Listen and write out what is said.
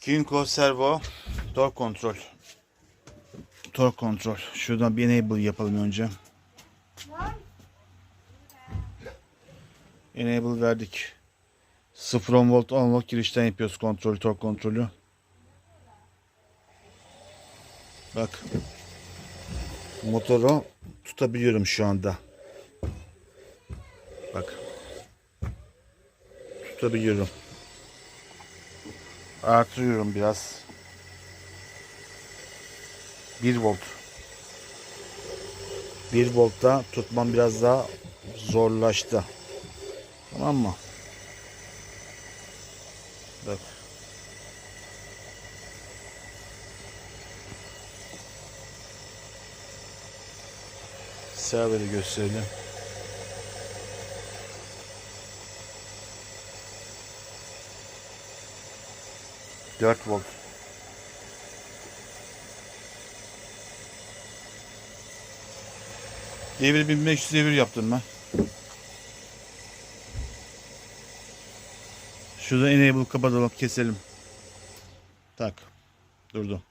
Kinko Servo Torque kontrol. Torque kontrol. Şuradan bir enable yapalım önce. Enable verdik. 0 10 volt unlock girişten yapıyoruz kontrolü, torque kontrolü. Bak. Motoru tutabiliyorum şu anda. Bak. Tutabiliyorum. Artırıyorum biraz. 1 volt. 1 voltta tutmam biraz daha zorlaştı. Tamam mı? Bak. Serveri gösterelim. Dört volt. Devir 1500 devir yaptım ben. Şurada enable kapatalım keselim. Tak. Durdu.